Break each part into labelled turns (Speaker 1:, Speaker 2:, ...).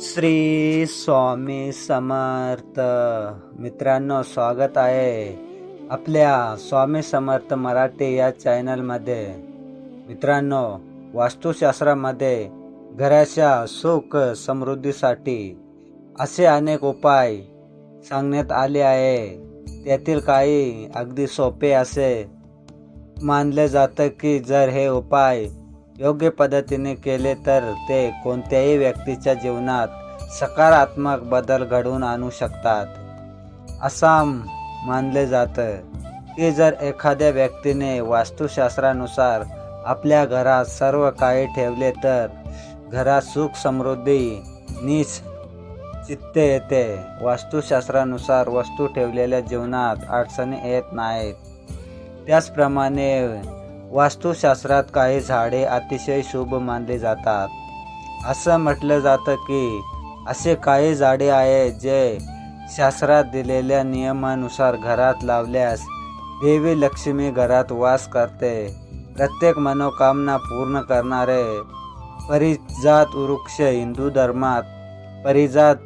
Speaker 1: श्री स्वामी समर्थ. मित्रांनो स्वागत आहे आपल्या स्वामी समर्थ मराठी या चॅनलमध्ये. मित्रांनो वास्तुशास्त्रामध्ये घराच्या सुख समृद्धीसाठी असे अनेक उपाय सांगण्यात आले आहे. त्यातील काही अगदी सोपे असे मानले जातं की जर हे उपाय योग्य पद्धतीने केले तर ते कोणत्याही व्यक्तीच्या जीवनात सकारात्मक बदल घडवून आणू शकतात. असं मानले जातं की जर एखाद्या व्यक्तीने वास्तुशास्त्रानुसार आपल्या घरात सर्व काही ठेवले तर घरात सुख समृद्धी नीच चित्ते येते. वास्तुशास्त्रानुसार वस्तू ठेवलेल्या जीवनात अडचणी येत नाहीत. त्याचप्रमाणे वास्तुशास्त्रात काही झाडे अतिशय शुभ मानली जातात. असं म्हटलं जातं की असे काही झाडे आहेत जे शास्त्रात दिलेल्या नियमानुसार घरात लावल्यास देवी लक्ष्मी घरात वास करते. प्रत्येक मनोकामना पूर्ण करणारे परिजात वृक्ष हिंदू धर्मात परिजात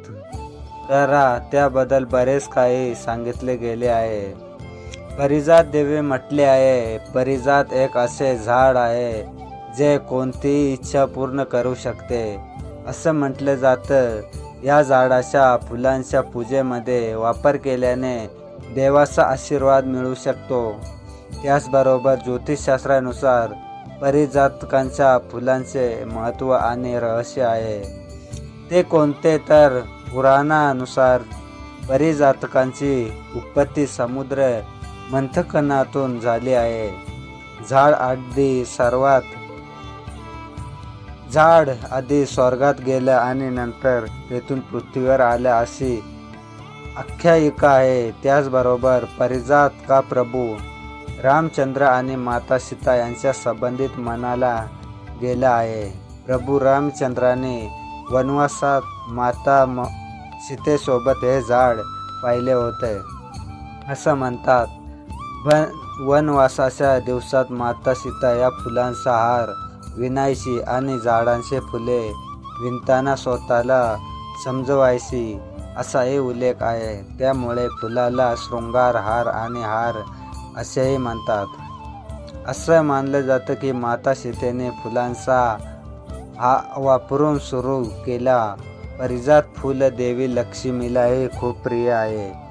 Speaker 1: करा त्याबद्दल बरेच काही सांगितले गेले आहे. परिजात देवी म्हटले आहे परिजात एक असे झाड आहे जे कोणतीही इच्छा पूर्ण करू शकते. असं म्हटलं जातं. या झाडाच्या फुलांच्या पूजेमध्ये वापर केल्याने देवाचा आशीर्वाद मिळू शकतो. त्याचबरोबर ज्योतिषशास्त्रानुसार परिजातकांच्या फुलांचे महत्त्व आणि रहस्य आहे. ते कोणते तर पुराणानुसार परिजातकांची उत्पत्ती समुद्र मंथकनातून झाली आहे. झाड आधी सर्वात झाड आधी स्वर्गात गेलं आणि नंतर तेथून पृथ्वीवर आलं अशी आख्यायिका आहे. त्याचबरोबर परिजात का प्रभू रामचंद्र आणि माता सीता यांच्या संबंधित मनाला गेला आहे. प्रभू रामचंद्राने वनवासात माता म सीतेसोबत हे झाड पाहिले होते. असं म्हणतात वनवासाच्या दिवसात माता सीता या फुलांचा हार विणायची आणि झाडांचे फुले विणताना स्वतःला समजवायची असाही उल्लेख आहे. त्यामुळे फुलाला शृंगार हार आणि हार असेही म्हणतात. असं मानलं जातं की माता सीतेने फुलांचा हा वापरून सुरू केला. परिजात फुल देवी लक्ष्मीलाही खूप प्रिय आहे.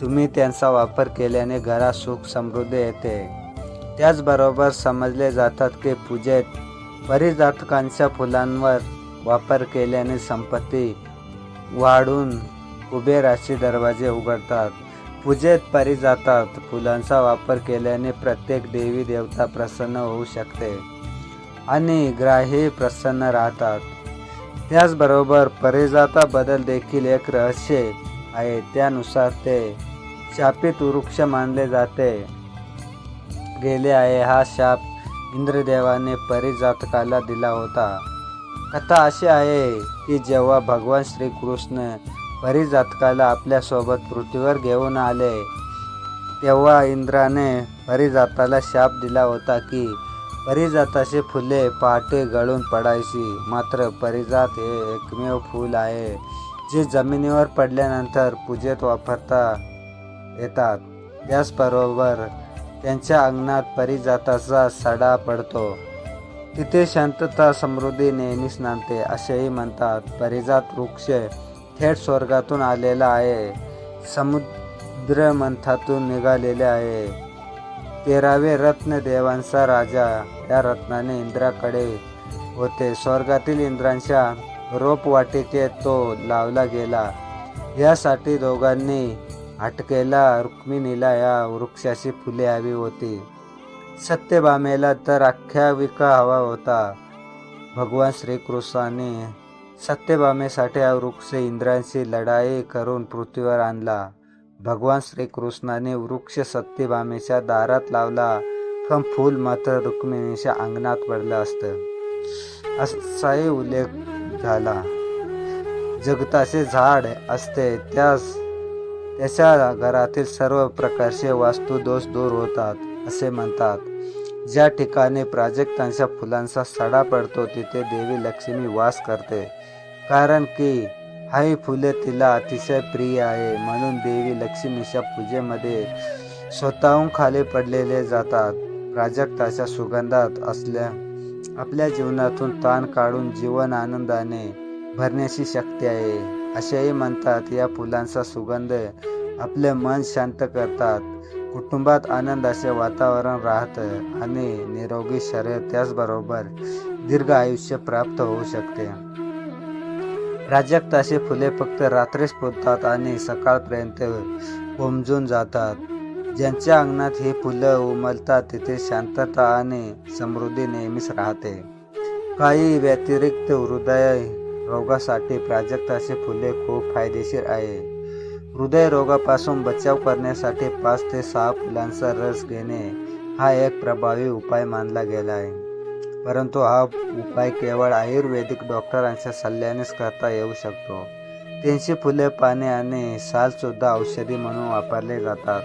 Speaker 1: तुम्ही त्यांचा वापर केल्याने घरात सुख समृद्धी येते. त्याचबरोबर समजले जातात की पूजेत परिजातकांच्या फुलांवर वापर केल्याने संपत्ती वाढून कुबेराचे दरवाजे उघडतात. पूजेत परिजातात फुलांचा वापर केल्याने प्रत्येक देवी देवता प्रसन्न होऊ शकते आणि ग्राही प्रसन्न राहतात. त्याचबरोबर परिजाताबद्दल देखील एक रहस्य आहे. त्यानुसार ते शापित वृक्ष मानले जाते. गेले आहे हा शाप इंद्रदेवाने परिजातकाला दिला होता. कथा अशी आहे की जेव्हा भगवान श्रीकृष्ण परिजातकाला आपल्यासोबत पृथ्वीवर घेऊन आले तेव्हा इंद्राने परिजाताला शाप दिला होता की परिजाताचे फुले पहाटे गळून पडायची. मात्र परिजात हे एकमेव फूल आहे जे जमिनीवर पडल्यानंतर पूजेत वापरता येतात. त्याचबरोबर त्यांच्या अंगणात परिजाताचा सडा पडतो. तिथे शांतता समृद्धी नेहमीच नांदते असेही म्हणतात. परिजात वृक्ष थेट स्वर्गातून आलेला आहे. समुद्र मंथातून निघालेले आहे. तेरावे रत्न देवांचा राजा या रत्नाने इंद्राकडे होते. स्वर्गातील इंद्रांच्या रोपवाटिकेत तो लावला गेला. यासाठी दोघांनी हटकेला रुक्मिणीला या वृक्षाची फुले हवी होती. सत्यभामेला तर आख्याविका हवा होता. भगवान श्रीकृष्णाने सत्यभामेसाठी हा वृक्ष इंद्रांशी लढाई करून पृथ्वीवर आणला. भगवान श्रीकृष्णाने वृक्ष सत्यभामेच्या दारात लावला. पण फूल मात्र रुक्मिणीच्या अंगणात पडलं असतं. असाही उल्लेख झाला. जगताचे झाड असते त्यास त्याच्या घरातील सर्व प्रकारचे वास्तुदोष दूर होतात असे म्हणतात. ज्या ठिकाणी प्राजक्तांच्या फुलांचा सडा पडतो तिथे देवी लक्ष्मी वास करते. कारण की हाही फुले तिला अतिशय प्रिय आहे. म्हणून देवी लक्ष्मीच्या पूजेमध्ये स्वतःहून खाली पडलेले जातात. प्राजक्ताच्या सुगंधात असल्या आपल्या जीवनातून ताण काढून जीवन आनंदाने भरण्याची शक्ती आहे. असेही म्हणतात या फुलांचा सुगंध आपले मन शांत करतात. कुटुंबात आनंदाचे वातावरण राहतं आणि निरोगी शरीर त्याचबरोबर दीर्घ आयुष्य प्राप्त होऊ शकते. प्राजक्ताची फुले फक्त रात्रीच फुलतात आणि सकाळपर्यंत कोमजून जातात. ज्यांच्या अंगणात ही फुलं उमलतात तिथे शांतता आणि समृद्धी नेहमीच राहते. काही व्यतिरिक्त हृदय रोगासाठी प्राजक्ताची फुले खूप फायदेशीर आहे. हृदयरोगापासून बचाव करण्यासाठी पाच ते सहा फुलांचा रस घेणे हा एक प्रभावी उपाय मानला गेला आहे. परंतु हा उपाय केवळ आयुर्वेदिक डॉक्टरांच्या सल्ल्यानेच करता येऊ शकतो. त्यांची फुले पाने आणि सालसुद्धा औषधी म्हणून वापरले जातात.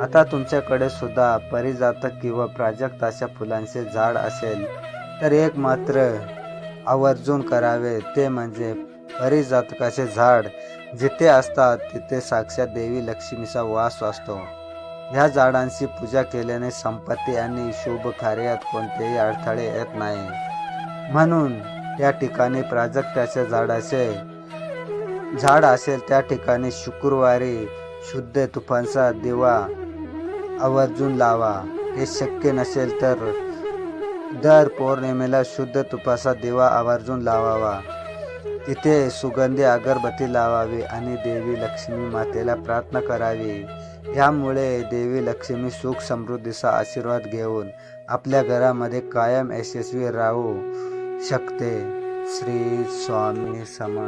Speaker 1: आता तुमच्याकडे सुद्धा परिजातक किंवा प्राजक्ताच्या फुलांचे झाड असेल तर एक मात्र आवर्जून करावे ते म्हणजे परिजातकाचे झाड जिथे असतात तिथे साक्षात देवी लक्ष्मीचा वास असतो. ह्या झाडांची पूजा केल्याने संपत्ती आणि शुभ कार्यात कोणतेही अडथळे येत नाही. म्हणून त्या ठिकाणी प्राजक्ताच्या झाडाचे झाड असेल त्या ठिकाणी शुक्रवारी शुद्ध तुफांचा दिवा आवर्जून लावा. हे शक्य नसेल तर दर पौर्णिमेला शुद्ध तुपाचा दिवा आवर्जून लावावा. तिथे सुगंधी अगरबत्ती लावावी आणि देवी लक्ष्मी मातेला प्रार्थना करावी. यामुळे देवी लक्ष्मी सुख समृद्धीचा आशीर्वाद घेऊन आपल्या घरामध्ये कायम यशस्वी राहू शकते. श्री स्वामी समा